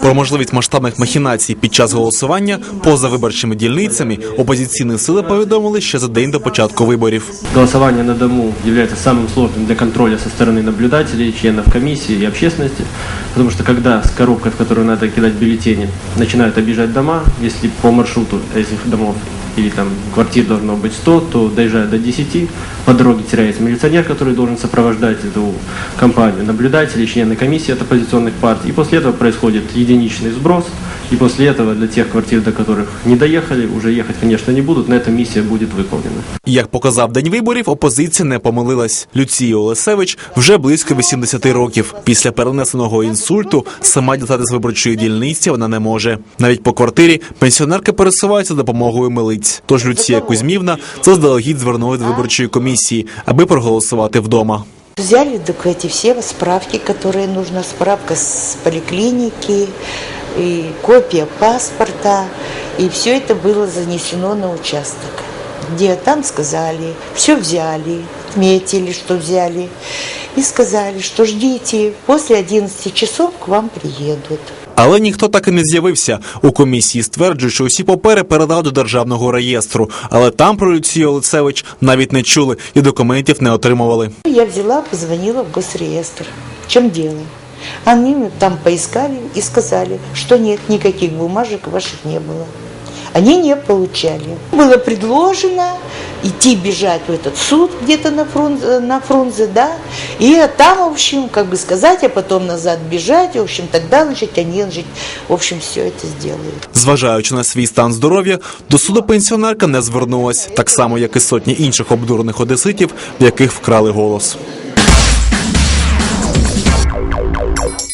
Про можливість масштабних махінацій під час голосування поза виборчими дільницями опозиційні сили повідомили ще за день до початку виборів. Голосование на дому является самым сложным для контроля со стороны наблюдателей, членов комиссии и общественности, потому что когда с коробкой, в которую надо кидать бюллетени, начинают обижать дома, если по маршруту этих домов или там квартир должно быть 100, то доезжая до 10, по дороге теряется милиционер, который должен сопровождать эту компанию, наблюдатели, члены комиссии от оппозиционных партий. И после этого происходит единичный сброс, и после этого для тех квартир, до которых не доехали, уже ехать, конечно, не будут, но эта миссия будет выполнена. І, Як показав день виборів, опозиція не помилилась. Люція Олесевич вже близько 80 років. Після перенесеного інсульту сама дістати з виборчої дільниці вона не може. Навіть по квартирі пенсіонерка пересувається за допомогою милиць. Тож Люція Кузьмівна заздалегідь звернула до виборчої комісії, аби проголосувати вдома. Взяли так эти все справки, которые нужно, справка с поликлиники, и копия паспорта, и все это было занесено на участок, где там сказали, все взяли, отметили, что взяли, и сказали, что ждите, после 11 часов к вам приедут. Але ніхто так і не з'явився. У комісії стверджують, що усі папери передали до державного реєстру, але там про Люцію Олексевич навіть не чули і документів не отримували. Я взяла, позвонила в госреестр. В чем дело? Они там поискали и сказали, что нет, никаких бумажек ваших не было. Они не получали. Было предложено идти бежать в этот суд где-то на, Фрунзе, на Фрунзе, да, и там, в общем, как бы сказать, а потом назад бежать, в общем, тогда, значит, они, значит, в общем, все это сделают. Зважаючи на свій стан здоров'я, до суду пенсіонерка не звернулась, так само як і сотні інших обдурених одеситів, в яких вкрали голос. Música